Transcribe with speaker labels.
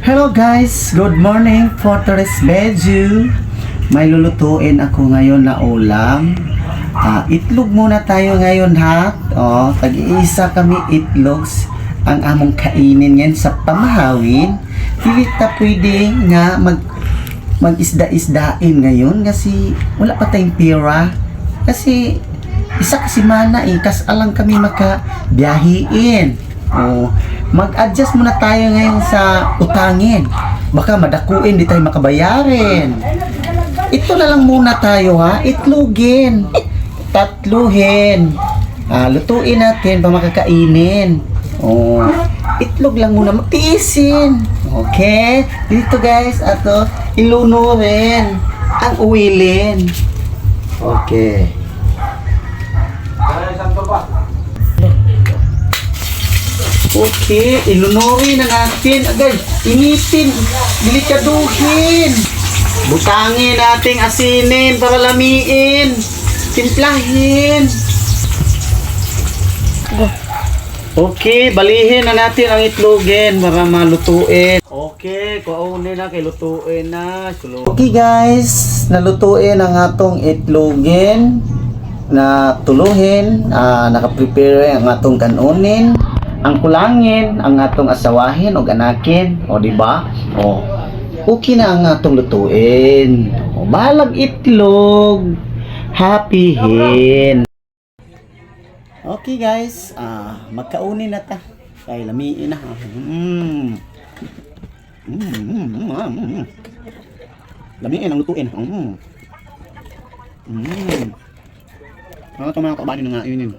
Speaker 1: Hello guys, good morning for today's video. May lulutuin ako ngayon na ulam. Ah, itlog muna tayo ngayon ha. Oh, tag-iisa kami itlogs ang among kainin ngayon sa pamahawin. Hindi ta pwede nga mag mag-isda-isdain ngayon kasi wala pa tayong pira. Kasi isa kasi mana eh, kas alang kami makabiyahiin. Oh, mag-adjust muna tayo ngayon sa utangin. Baka madakuin, di tayo makabayarin. Ito na lang muna tayo ha, itlugin. Tatluhin. Ah, lutuin natin pa makakainin. Oh, itlog lang muna, magtiisin. Okay? Dito guys, ato, ilunurin ang uwilin. Okay. Okay, ilunurin na natin. Agad, initin, delikaduhin. Butangin nating asinin para lamiin. Timplahin. Okay, balihin na natin ang itlogin para malutuin. Okay, kaunin na kay lutuin na. Okay guys, nalutuin ang atong itlogin na tuluhin, ah, nakaprepare ang atong kanunin, ang kulangin, ang atong asawahin o ganakin, o di ba? O okay na ang atong lutuin. O balag itlog, happyhin. Okay guys, ah magkaunin na ta. Kay lamiin na. Mm. Mm, mm, mm, mm. Lamiin ang lutuin. Mm. Mm. Ano ito mga kabanin na nga yun yun.